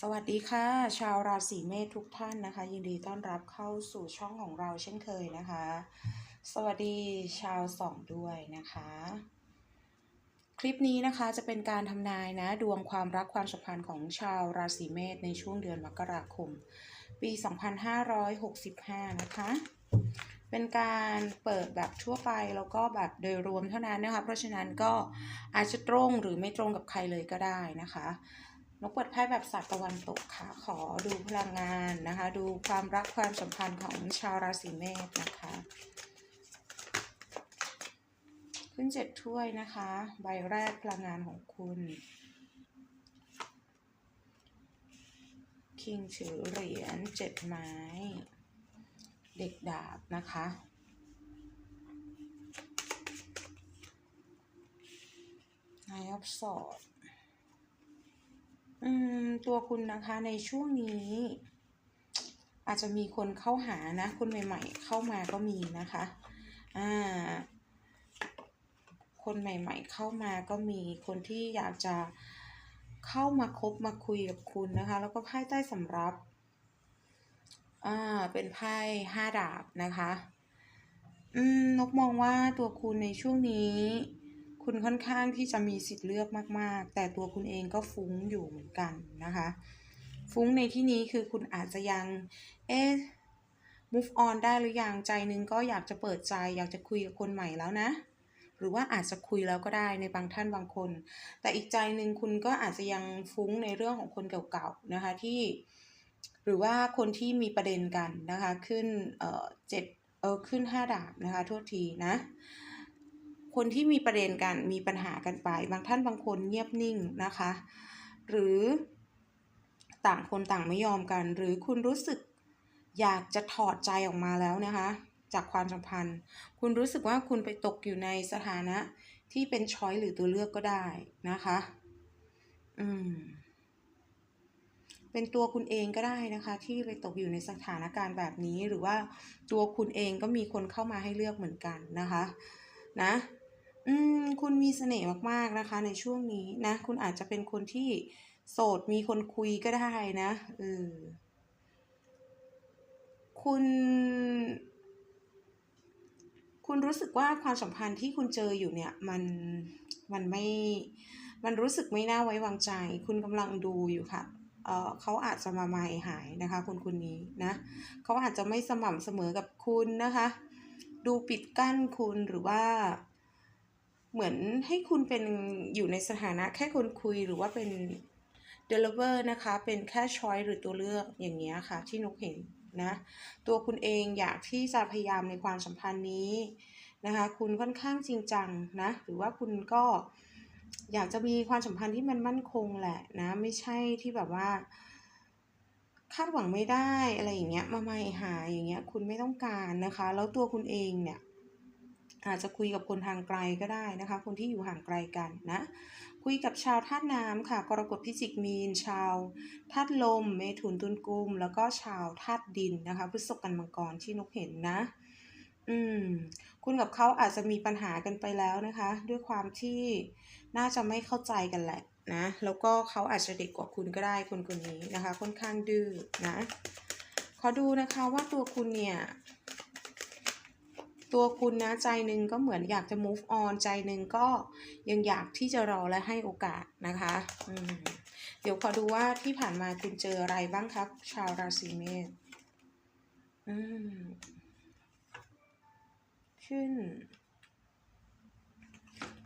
สวัสดีค่ะ ชาวราศีเมษทุกท่านนะคะ ยินดีต้อนรับเข้าสู่ช่องของเราเช่นเคยนะคะ สวัสดีชาวสองด้วยนะคะ คลิปนี้นะคะจะเป็นการทำนายนะดวงความรักความสัมพันธ์ของชาวราศีเมษในช่วงเดือนมกราคม ปี 2565 นะคะ เป็นการเปิดแบบทั่วไปแล้วก็แบบโดยรวมเท่านั้นนะคะ เพราะฉะนั้นก็อาจจะตรงหรือไม่ตรงกับใครเลยก็ได้นะคะ นกเปิดไพ่แบบศาสตร์ตะวันตกค่ะ ขอดูพลังงานนะคะ ดูความรักความสัมพันธ์ของชาวราศีเมษนะคะ ขึ้นเจ็ดถ้วยนะคะ ใบแรกพลังงานของคุณ คิงถือเหรียญเจ็ดไม้ เด็กดาบนะคะนายอับสอด อืมตัวคุณนะคะในช่วงนี้ อาจจะมีคนเข้าหานะคนใหม่ ๆ เข้ามาก็มีนะคะอ่าคนใหม่ ๆ เข้ามาก็มีคนที่อยากจะเข้ามาคบมาคุยกับคุณนะคะ แล้วก็ไพ่ใต้สำรับอ่าเป็นไพ่ห้าดาบนะคะ อืมนกมองว่าตัวคุณในช่วงนี้ คุณค่อนข้างที่จะมีสิทธิ์เลือกมาก ๆ แต่ตัวคุณเองก็ฟุ้งอยู่เหมือนกันนะคะ ฟุ้งในที่นี้คือคุณอาจจะยัง เอ๊ะ move on ได้หรือยังใจนึงก็อยากจะเปิดใจ อยากจะคุยกับคนใหม่แล้วนะ หรือว่าอาจจะคุยแล้วก็ได้ในบางท่านบางคน แต่อีกใจหนึ่งคุณก็อาจจะยังฟุ้งในเรื่องของคนเก่าๆนะคะที่ หรือว่าคนที่มีประเด็นกันนะคะ ขึ้นเอ่อเจ็ดเออขึ้นห้าดาบนะคะโทษทีนะ คนที่มีประเด็นกันมีปัญหากันไป บางท่านบางคนเงียบนิ่งนะคะ หรือต่างคนต่างไม่ยอมกัน หรือคุณรู้สึกอยากจะถอดใจออกมาแล้วนะคะ จากความสัมพันธ์ คุณรู้สึกว่าคุณไปตกอยู่ในสถานะที่เป็นช้อยหรือตัวเลือกก็ได้นะคะ อืม เป็นตัวคุณเองก็ได้นะคะ ที่ไปตกอยู่ในสถานการณ์แบบนี้หรือว่าตัวคุณเองก็มีคนเข้ามาให้เลือกเหมือนกันนะคะ นะ อืม คุณมีเสน่ห์มากๆนะคะ ในช่วงนี้นะ คุณอาจจะเป็นคนที่โสดมีคนคุยก็ได้นะเออคุณ คุณรู้สึกว่าความสัมพันธ์ที่คุณเจออยู่เนี่ย มันมันไม่ มันรู้สึกไม่น่าไว้วางใจ คุณกำลังดูอยู่ค่ะเออเขาอาจจะมาไม่หายนะคะ คนคนนี้นะเขาอาจจะไม่สม่ำเสมอกับคุณนะคะ ดูปิดกั้นคุณหรือว่า เหมือนให้คุณเป็นอยู่ในสถานะแค่คนคุยหรือว่าเป็น deliver นะคะ เป็นแค่ช้อยหรือตัวเลือกอย่างเงี้ยค่ะ ที่นกเห็นนะ ตัวคุณเองอยากที่จะพยายามในความสัมพันธ์นี้นะคะ คุณค่อนข้างจริงจังนะ หรือว่าคุณก็อยากจะมีความสัมพันธ์ที่มันมั่นคงแหละนะ ไม่ใช่ที่แบบว่า คาดหวังไม่ได้อะไรอย่างเงี้ย มาไม่หาอย่างเงี้ย คุณไม่ต้องการนะคะ แล้วตัวคุณเองเนี่ย อาจจะคุยกับคนทางไกลก็ได้นะคะ คนที่อยู่ห่างไกลกันนะ คุยกับชาวธาตุน้ำค่ะ กรกฎพิจิกมีน ชาวธาตุลม เมถุนตุลกุม แล้วก็ชาวธาตุดินนะคะพฤษภกันมังกรที่นกเห็นนะ อืม คุณกับเขาอาจจะมีปัญหากันไปแล้วนะคะ ด้วยความที่น่าจะไม่เข้าใจกันแหละนะ แล้วก็เขาอาจจะเด็กกว่าคุณก็ได้คนคนนี้นะคะ ค่อนข้างดื้อนะ ขอดูนะคะว่าตัวคุณเนี่ย ตัวคุณนะใจหนึ่งก็เหมือนอยากจะ move on ใจหนึ่งก็ยังอยากที่จะรอและให้โอกาสนะคะเดี๋ยวขอดูว่าที่ผ่านมาคุณเจออะไรบ้างครับ ชาวราศีเมษอืมขึ้น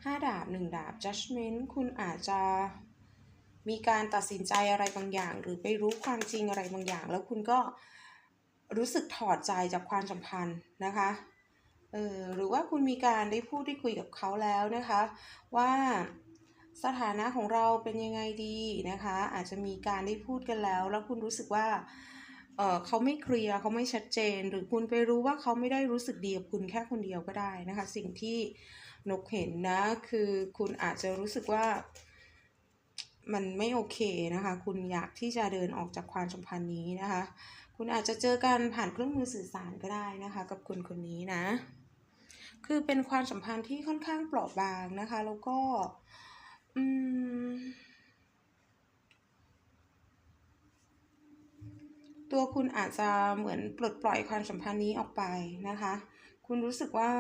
ห้าดาบหนึ่งดาบ judgment คุณอาจจะมีการตัดสินใจอะไรบางอย่าง หรือไปรู้ความจริงอะไรบางอย่าง แล้วคุณก็รู้สึกถอดใจจากความสัมพันธ์นะคะ เออหรือว่าคุณมีการได้พูดได้คุยกับเขาแล้วนะคะ ว่าสถานะของเราเป็นยังไงดีนะคะ อาจจะมีการได้พูดกันแล้ว แล้วคุณรู้สึกว่าเออเขาไม่เคลียร์เขาไม่ชัดเจน หรือคุณไปรู้ว่าเขาไม่ได้รู้สึกดีกับคุณแค่คนเดียวก็ได้นะคะ สิ่งที่นกเห็นนะคือคุณอาจจะรู้สึกว่ามันไม่โอเคนะคะ คุณอยากที่จะเดินออกจากความสัมพันธ์นี้นะคะ คุณอาจจะเจอกันผ่านเครื่องมือสื่อสารก็ได้นะคะ กับคนคนนี้นะ คือเป็นความสัมพันธ์ที่ค่อนข้างเปราะบางนะคะ แล้วก็ อืม ตัวคุณอาจจะเหมือนปลดปล่อยความสัมพันธ์นี้ออกไปนะคะ คุณรู้สึกว่า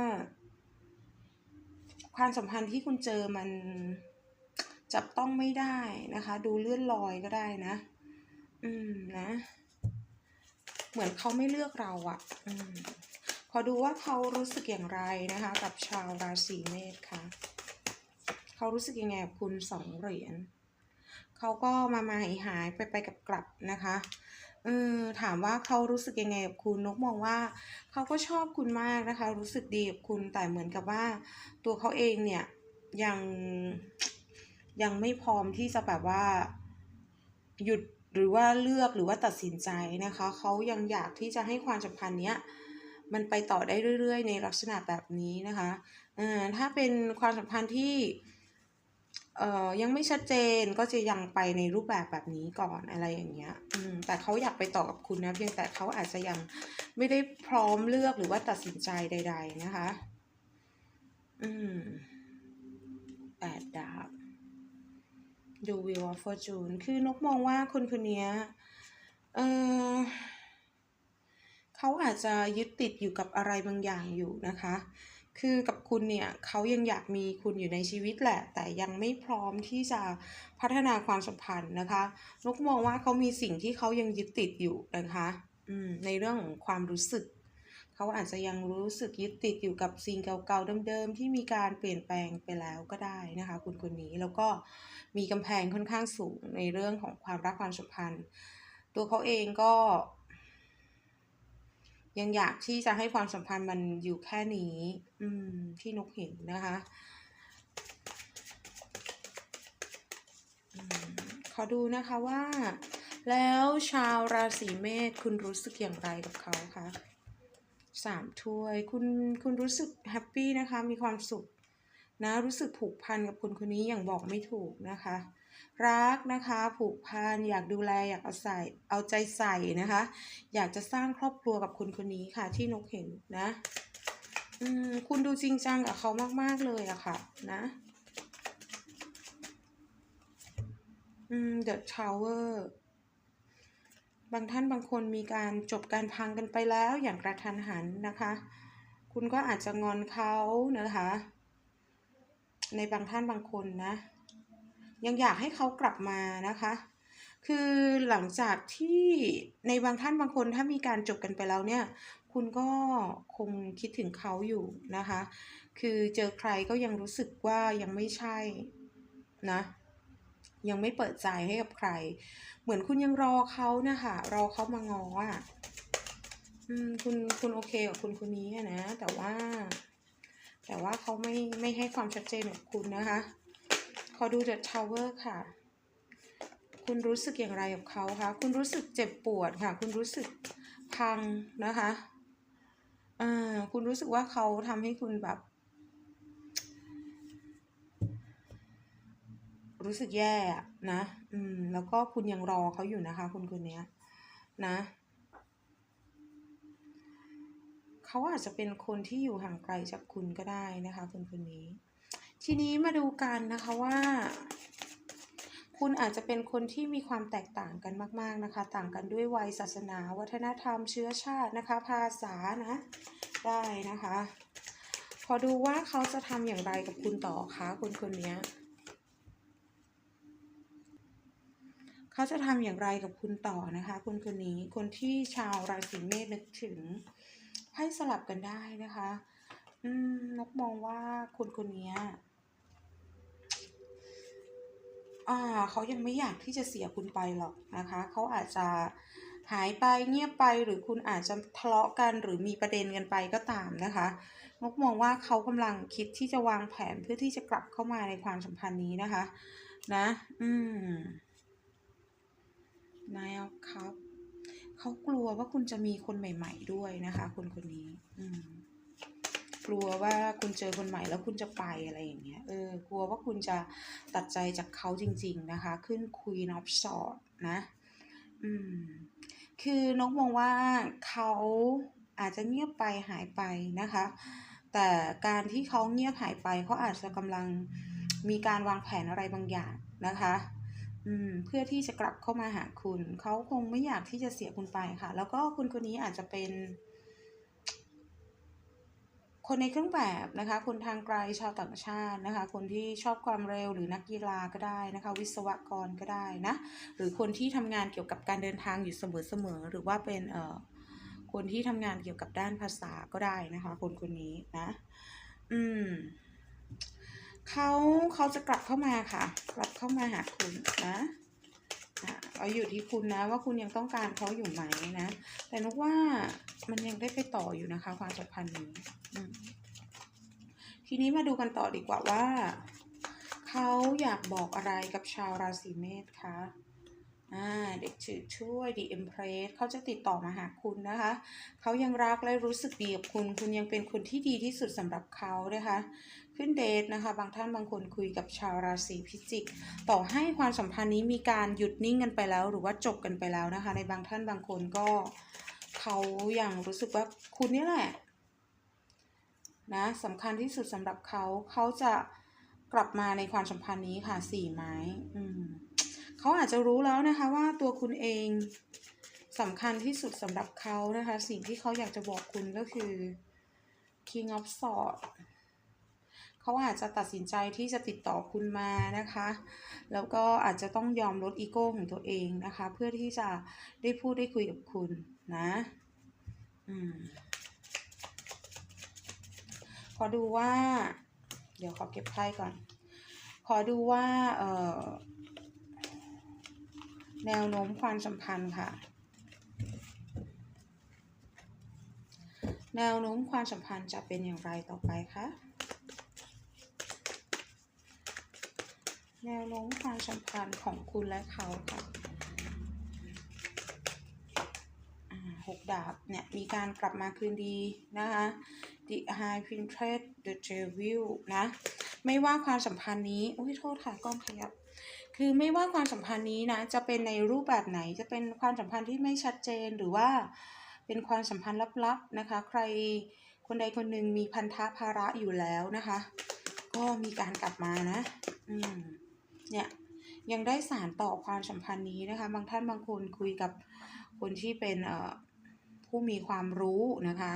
ความสัมพันธ์ที่คุณเจอมันจับต้องไม่ได้นะคะ ดูเลื่อนลอยก็ได้นะ อืมนะ เหมือนเขาไม่เลือกเราอะ่ะ อืม ขอดูว่าเขารู้สึกอย่างไรนะคะ กับชาวราศีเมษค่ะ เขารู้สึกยังไงกับคุณสองเหรียญเขาก็มามาหายหายไปไปกับกลับนะคะเออถามว่าเขารู้สึกยังไงกับคุณนกมองว่าเขาก็ชอบคุณมากนะคะ รู้สึกดีกับคุณแต่เหมือนกับว่า ตัวเขาเองเนี่ยยังยังไม่พร้อมที่จะแบบว่า หยุดหรือว่าเลือกหรือว่าตัดสินใจนะคะ เขายังอยากที่จะให้ความสัมพันธ์เนี้ย มันไปต่อได้เรื่อย ๆ ในลักษณะแบบนี้นะคะถ้าเป็นความสัมพันธ์ที่เอ่อยังไม่ชัดเจนก็จะยังไปในรูปแบบแบบนี้ก่อนอะไรอย่างเงี้ยอืมแต่เขาอยากไปต่อกับคุณนะเพียงแต่เขาอาจจะยังไม่ได้พร้อมเลือกหรือว่าตัดสินใจใด ๆ นะคะ อืมแปดดาบ ดูวิวออฟฟอร์จูนคือนกมองว่าคนคนนี้เออ เขาอาจจะยึดติดอยู่กับอะไรบางอย่างอยู่นะคะ คือกับคุณเนี่ยเขายังอยากมีคุณอยู่ในชีวิตแหละ แต่ยังไม่พร้อมที่จะพัฒนาความสัมพันธ์นะคะนกมองว่าเขามีสิ่งที่เขายังยึดติดอยู่นะคะอืมในเรื่องของความรู้สึก เขาอาจจะยังรู้สึกยึดติดอยู่กับสิ่งเก่าๆเดิมๆที่มีการเปลี่ยนแปลงไปแล้วก็ได้นะคะ คุณคนนี้แล้วก็มีกำแพงค่อนข้างสูงในเรื่องของความรักความสัมพันธ์ ตัวเขาเองก็ ยังอยากที่จะให้ความสัมพันธ์มันอยู่แค่นี้ อืม ที่นกเห็นนะคะอขอดูนะคะว่า แล้วชาวราศีเมษคุณรู้สึกอย่างไรกับเขาคะสามถ้วย คุณคุณรู้สึกแฮปปี้นะคะ มีความสุขนะ รู้สึกผูกพันกับคนคนนี้อย่างบอกไม่ถูกนะคะ รักนะคะผูกพันอยากดูแลอยากเอาใส่เอาใจใส่นะคะ อยากจะสร้างครอบครัวกับคนคนนี้ค่ะ ที่นกเห็นนะอืมคุณดูจริงจังกับเขามาก ๆ เลยอะค่ะ นะอืม The Tower บางท่านบางคนมีการจบการพังกันไปแล้วอย่างกระทันหันนะคะ คุณก็อาจจะงอนเขานะคะ ในบางท่านบางคนนะ ยังอยากให้เขากลับมานะคะ คือหลังจากที่ในบางท่านบางคนถ้ามีการจบกันไปแล้วเนี่ย คุณก็คงคิดถึงเขาอยู่นะคะ คือเจอใครก็ยังรู้สึกว่ายังไม่ใช่นะ ยังไม่เปิดใจให้กับใคร เหมือนคุณยังรอเขานะคะรอเขามางออะอืมคุณคุณโอเคกับคุณคนนี้นะ แต่ว่า แต่ว่าเขาไม่ไม่ให้ความชัดเจนกับคุณนะคะ ขอดู The Tower ค่ะ คุณรู้สึกอย่างไรกับเขาคะ คุณรู้สึกเจ็บปวดค่ะ คุณรู้สึกพังนะคะอ่าคุณรู้สึกว่าเขาทำให้คุณแบบ รู้สึกแย่นะ อืม แล้วก็คุณยังรอเขาอยู่นะคะ คุณคนนี้นะเขาอาจจะเป็นคนที่อยู่ห่างไกลจากคุณก็ได้นะคะคนคนนี้ ทีนี้มาดูกันนะคะว่า คุณอาจจะเป็นคนที่มีความแตกต่างกันมาก ๆนะคะ ต่างกันด้วยวัยศาสนา วัฒนธรรมเชื้อชาตินะคะ ภาษานะได้นะคะขอดูว่าเขาจะทำอย่างไรกับคุณต่อคะคนคนนี้เขาจะทำอย่างไรกับคุณต่อนะคะ คนคนนี้คนที่ชาวราศีเมษนึกถึงให้สลับกันได้นะคะ อืมนกมองว่าคนคนนี้ อ่าเขายังไม่อยากที่จะเสียคุณไปหรอกนะคะเขาอาจจะหายไปเงียบไปหรือคุณอาจจะทะเลาะกันหรือมีประเด็นกันไปก็ตามนะคะนกมองว่าเขากำลังคิดที่จะวางแผนเพื่อที่จะกลับเข้ามาในความสัมพันธ์นี้นะคะ นะ อืมนายครับเขากลัวว่าคุณจะมีคนใหม่ ๆ ด้วยนะคะ คนคนนี้ อืม กลัวว่าคุณเจอคนใหม่แล้วคุณจะไปอะไรอย่างเงี้ยเออกลัวว่าคุณจะตัดใจจากเขาจริง ๆนะคะ ขึ้นคุยนอบสอดนะ อืม คือนกมองว่าเขาอาจจะเงียบไปหายไปนะคะ แต่การที่เขาเงียบหายไปเขาอาจจะกำลังมีการวางแผนอะไรบางอย่างนะคะอืมเพื่อที่จะกลับเข้ามาหาคุณ เขาคงไม่อยากที่จะเสียคุณไปค่ะ แล้วก็คุณคนนี้อาจจะเป็น คนในเครื่องแบบนะคะ คนทางไกลชาวต่างชาตินะคะ คนที่ชอบความเร็วหรือนักกีฬาก็ได้นะคะ วิศวกรก็ได้นะ หรือคนที่ทำงานเกี่ยวกับการเดินทางอยู่เสมอๆหรือว่าเป็นเอ่อคนที่ทำงานเกี่ยวกับด้านภาษาก็ได้นะคะ คนคนนี้นะ อืมเขาเขาจะกลับเข้ามาค่ะ กลับเข้ามาหาคุณนะอะ เอาอยู่ที่คุณนะว่าคุณยังต้องการเขาอยู่ไหมนะ แต่นึกว่ามันยังได้ไปต่ออยู่นะคะ ความสัมพันธ์นี้ทีนี้มาดูกันต่อดีกว่าว่า เขาอยากบอกอะไรกับชาวราศีเมษคะอ่าเด็กถือช่วยดีเอ็มเพรสเขาจะติดต่อมาหาคุณนะคะ เขายังรักและรู้สึกดีกับคุณ คุณยังเป็นคนที่ดีที่สุดสำหรับเขานะคะ ขึ้นเดทนะคะ บางท่านบางคนคุยกับชาวราศีพิจิก ต่อให้ความสัมพันธ์นี้มีการหยุดนิ่งกันไปแล้ว หรือว่าจบกันไปแล้วนะคะ ในบางท่านบางคนก็เขายังรู้สึกว่าคุณนี่แหละนะสำคัญที่สุดสำหรับเขาเขาจะกลับมาในความสัมพันธ์นี้ค่ะสี่ไม้อืมเขาอาจจะรู้แล้วนะคะว่าตัวคุณเองสำคัญที่สุดสำหรับเขานะคะ สิ่งที่เขาอยากจะบอกคุณก็คือ King of Swords เขาอาจจะตัดสินใจที่จะติดต่อคุณมานะคะ แล้วก็อาจจะต้องยอมลดอีโก้ของตัวเองนะคะ เพื่อที่จะได้พูดได้คุยกับคุณนะอืมขอดูว่า เดี๋ยวขอเก็บไพ่ก่อน ขอดูว่าเอ่อแนวโน้มความสัมพันธ์ค่ะ แนวโน้มความสัมพันธ์จะเป็นอย่างไรต่อไปคะ แนวโน้มความสัมพันธ์ของคุณและเขาค่ะหกดาบเนี่ย มีการกลับมาคืนดีนะคะ The High Princess The Devil นะ ไม่ว่าความสัมพันธ์นี้ อุ้ยโทษค่ะกล้องขยับ คือไม่ว่าความสัมพันธ์นี้นะ จะเป็นในรูปแบบไหน จะเป็นความสัมพันธ์ที่ไม่ชัดเจนหรือว่าเป็นความสัมพันธ์ลับๆนะคะ ใครคนใดคนหนึ่งมีพันธะภาระอยู่แล้วนะคะ ก็มีการกลับมานะ อืม เนี่ยยังได้สารต่อความสัมพันธ์นี้นะคะ บางท่านบางคนคุยกับคนที่เป็นเอ่อผู้มีความรู้นะคะ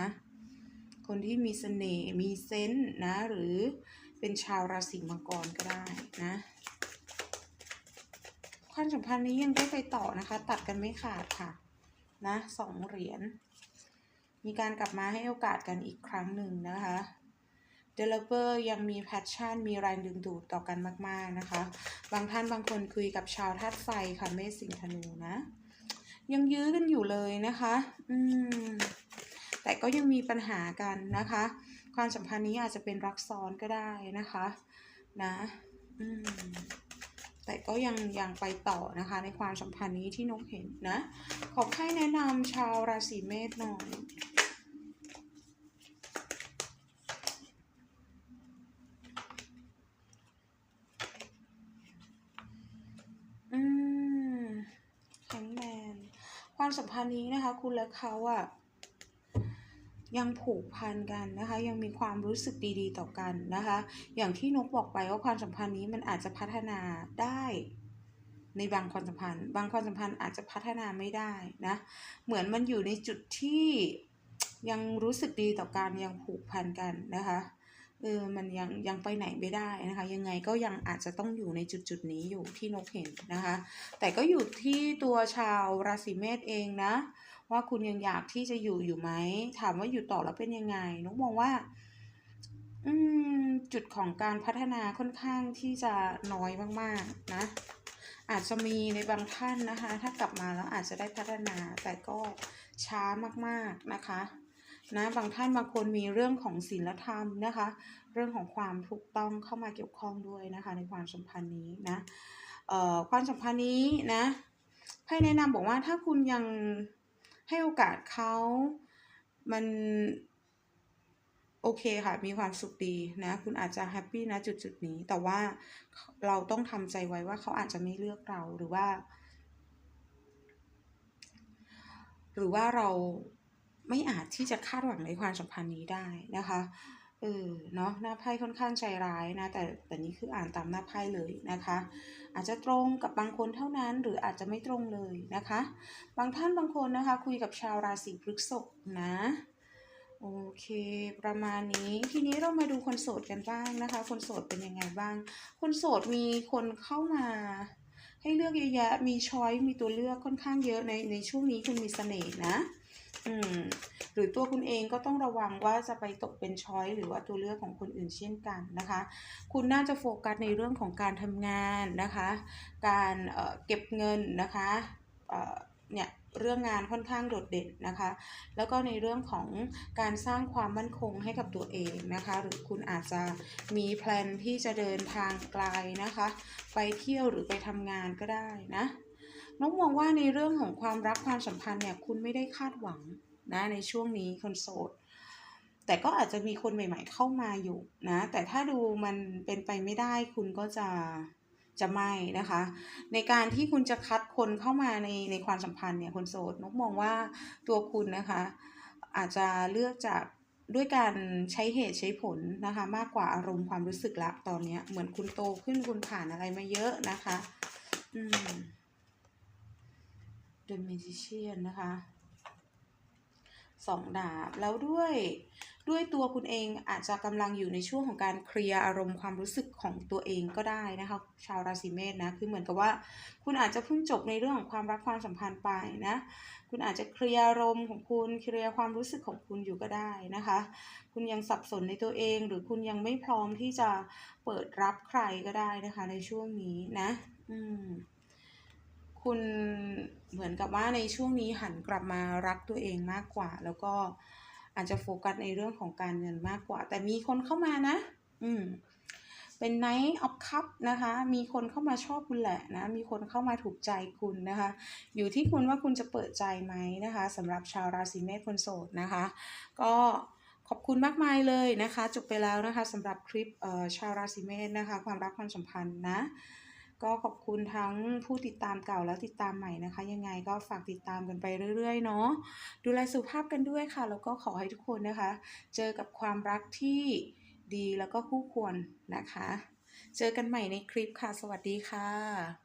คนที่มีเสน่ห์มีเซนส์นะ หรือเป็นชาวราศีมังกรก็ได้นะความสัมพันธ์นี้ยังได้ไปต่อนะคะ ตัดกันไม่ขาดค่ะนะสองเหรียญมีการกลับมาให้โอกาสกันอีกครั้งหนึ่งนะคะ Developer ยังมีแพชชั่น มีแรงดึงดูดต่อกันมาก ๆ นะคะ บางท่านบางคนคุยกับชาวธาตุไฟค่ะเมษสิงห์ธนูนะ ยังยื้อกันอยู่เลยนะคะ อืม แต่ก็ยังมีปัญหากันนะคะ ความสัมพันธ์นี้อาจจะเป็นรักซ้อนก็ได้นะคะ นะ อืมแต่ก็ยังยังไปต่อนะคะในความสัมพันธ์นี้ที่นกเห็นนะ ขอให้แนะนำชาวราศีเมษหน่อย อืมแฮงแมน ความสัม พันธ์นี้นะคะ คุณและเขาอะยังผูกพันกันนะคะ ยังมีความรู้สึกดีๆ ต่อกันนะคะ อย่างที่นกบอกไปว่าความสัมพันธ์นี้มันอาจจะพัฒนาได้ ในบางความสัมพันธ์ บางความสัมพันธ์อาจจะพัฒนาไม่ได้นะ เหมือนมันอยู่ในจุดที่ยังรู้สึกดีต่อกันยังผูกพันกันนะคะ เออมันยังยังไปไหนไม่ได้นะคะ ยังไงก็ยังอาจจะต้องอยู่ในจุดจุดนี้อยู่ที่นกเห็นนะคะ แต่ก็อยู่ที่ตัวชาวราศีเมษเองนะ ว่าคุณยังอยากที่จะอยู่อยู่ไหมถามว่าอยู่ต่อแล้วเป็นยังไงนกมองว่าอืมจุดของการพัฒนาค่อนข้างที่จะน้อยมากๆนะ อาจจะมีในบางท่านนะคะ ถ้ากลับมาแล้วอาจจะได้พัฒนาแต่ก็ช้ามากๆนะคะ นะบางท่านบางคนมีเรื่องของศีลธรรมนะคะ เรื่องของความถูกต้องเข้ามาเกี่ยวข้องด้วยนะคะ ในความสัมพันธ์นี้นะความสัมพันธ์นี้นะไพ่แนะนำบอกว่าถ้าคุณยังให้โอกาสเขามันโอเคค่ะ มีความสุขดีนะ คุณอาจจะแฮปปี้นะจุดจุดนี้ แต่ว่าเราต้องทำใจไว้ว่าเขาอาจจะไม่เลือกเราหรือว่า หรือว่าเรา ไม่อาจที่จะคาดหวังในความสัมพันธ์นี้ได้นะคะเออเนาะหน้าไพ่ค่อนข้างใจร้ายนะแต่แต่นี่คืออ่านตามหน้าไพ่เลยนะคะ อาจจะตรงกับบางคนเท่านั้นหรืออาจจะไม่ตรงเลยนะคะ บางท่านบางคนนะคะ คุยกับชาวราศีพฤษภนะโอเค ประมาณนี้ทีนี้เรามาดูคนโสดกันบ้างนะคะ คนโสดเป็นยังไงบ้าง คนโสดมีคนเข้ามาให้เลือกเยอะแยะมีช้อยมีตัวเลือกค่อนข้างเยอะในในช่วงนี้คุณมีเสน่ห์นะ อืมหรือตัวคุณเองก็ต้องระวังว่าจะไปตกเป็นช้อยหรือว่าตัวเลือกของคนอื่นเช่นกันนะคะ คุณน่าจะโฟกัสในเรื่องของการทำงานนะคะ การเเก็บเงินนะคะเเนี่ยเรื่องงานค่อนข้างโดดเด่นนะคะ แล้วก็ในเรื่องของการสร้างความมั่นคงให้กับตัวเองนะคะ หรือคุณอาจจะมีแพลนที่จะเดินทางไกลนะคะ ไปเที่ยวหรือไปทำงานก็ได้นะ น้องมองว่าในเรื่องของความรักความสัมพันธ์เนี่ยคุณไม่ได้คาดหวังนะในช่วงนี้คนโสด แต่ก็อาจจะมีคนใหม่ ๆ เข้ามาอยู่นะ แต่ถ้าดูมันเป็นไปไม่ได้คุณก็จะจะไม่นะคะ ในการที่คุณจะคัดคนเข้ามาในในความสัมพันธ์เนี่ยคนโสดนกมองว่าตัวคุณนะคะ อาจจะเลือกจากด้วยการใช้เหตุใช้ผลนะคะ มากกว่าอารมณ์ความรู้สึกละตอนนี้เหมือนคุณโตขึ้นคุณผ่านอะไรมาเยอะนะคะ อืม The Magician นะคะสองดาบ แล้วด้วยด้วยตัวคุณเองอาจจะกำลังอยู่ในช่วงของการเคลียร์อารมณ์ความรู้สึกของตัวเองก็ได้นะคะ ชาวราศีเมษนะคือเหมือนกับว่า คุณอาจจะเพิ่งจบในเรื่องของความรักความสัมพันธ์ไปนะคุณอาจจะเคลียร์อารมณ์ของคุณเคลียร์ความรู้สึกของคุณอยู่ก็ได้นะคะ คุณยังสับสนในตัวเอง หรือคุณยังไม่พร้อมที่จะเปิดรับใครก็ได้นะคะ ในช่วงนี้นะ อืม คุณเหมือนกับว่าในช่วงนี้หันกลับมารักตัวเองมากกว่า แล้วก็อาจจะโฟกัสในเรื่องของการเงินมากกว่า แต่มีคนเข้ามานะ อืม เป็น Knight of Cup นะคะ มีคนเข้ามาชอบคุณแหละนะ มีคนเข้ามาถูกใจคุณนะคะ อยู่ที่คุณว่าคุณจะเปิดใจไหมนะคะสำหรับชาวราศีเมษคนโสดนะคะ ก็ขอบคุณมากมายเลยนะคะ จบไปแล้วนะคะสำหรับคลิปเอ่อชาวราศีเมษนะคะ ความรักความสัมพันธ์นะ ก็ขอบคุณทั้งผู้ติดตามเก่าและติดตามใหม่นะคะ ยังไงก็ฝากติดตามกันไปเรื่อยๆเนาะดูแลสุขภาพกันด้วยค่ะ แล้วก็ขอให้ทุกคนนะคะ เจอกับความรักที่ดีแล้วก็คู่ควรนะคะ เจอกันใหม่ในคลิปค่ะ สวัสดีค่ะ